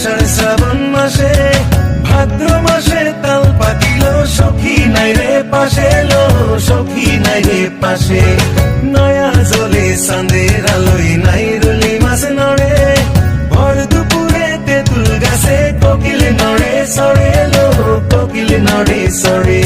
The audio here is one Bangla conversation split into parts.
আষাঢ় শ্রাবণ মাসে, ভাদ্র মাসে তাল পাকিল সখী নাই রে পাশে লো, সখী নাই রে পাশে। নয়া জলে চাঁদের আলোয় নাই রুলি মাছ নড়ে, ভর দুপুরে তেঁতুল গাছে কোকিল নড়ে, সরে লো, কোকিল নড়ে, সরে।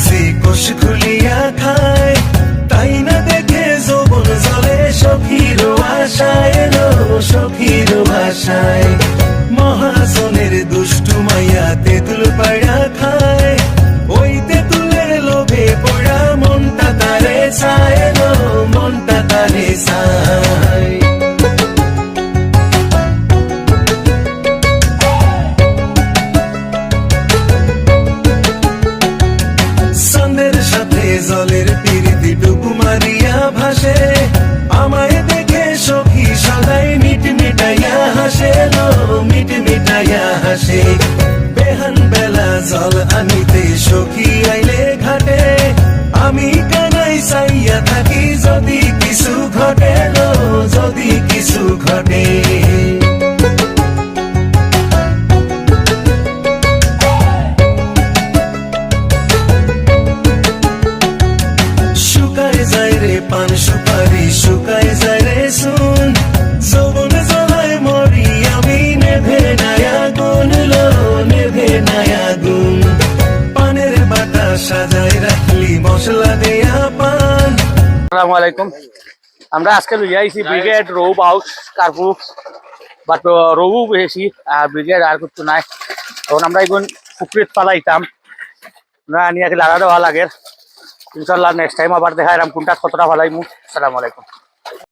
গাছে কোষ খুলিয়া খায়। তাই না দেখে যৌবন জলে সখীর আশায় সখীর ভাষায় জলের পিরিতি ডুবু মারিয়া ভাসে। আমায় দেখে সখী সদাই মিট মিটাইয়া হাসে মিট মিটাইয়া হাসে। বেহান বেলা জল আনিতে সখী আইলে ঘাটে। আমি কানাই চাইয়া থাকি যদি কিছু ঘটে লো যদি কিছু ঘটে। আমরা আজকে লই আইছি ব্রিগেড রৌ বাউস কার্পু। বাট রৌ বেশি আর ব্রিগেড আর কিছু নাই। তখন আমরা এখন পুকুরিত পালাইতাম আমরা নিয়ে লাগা দেওয়া লাগে। ইনশাল্লাহ নেক্সট টাইম আবার দেখা এরকম কোনটা কতটা ভালাইমু আসসালামু আলাইকুম।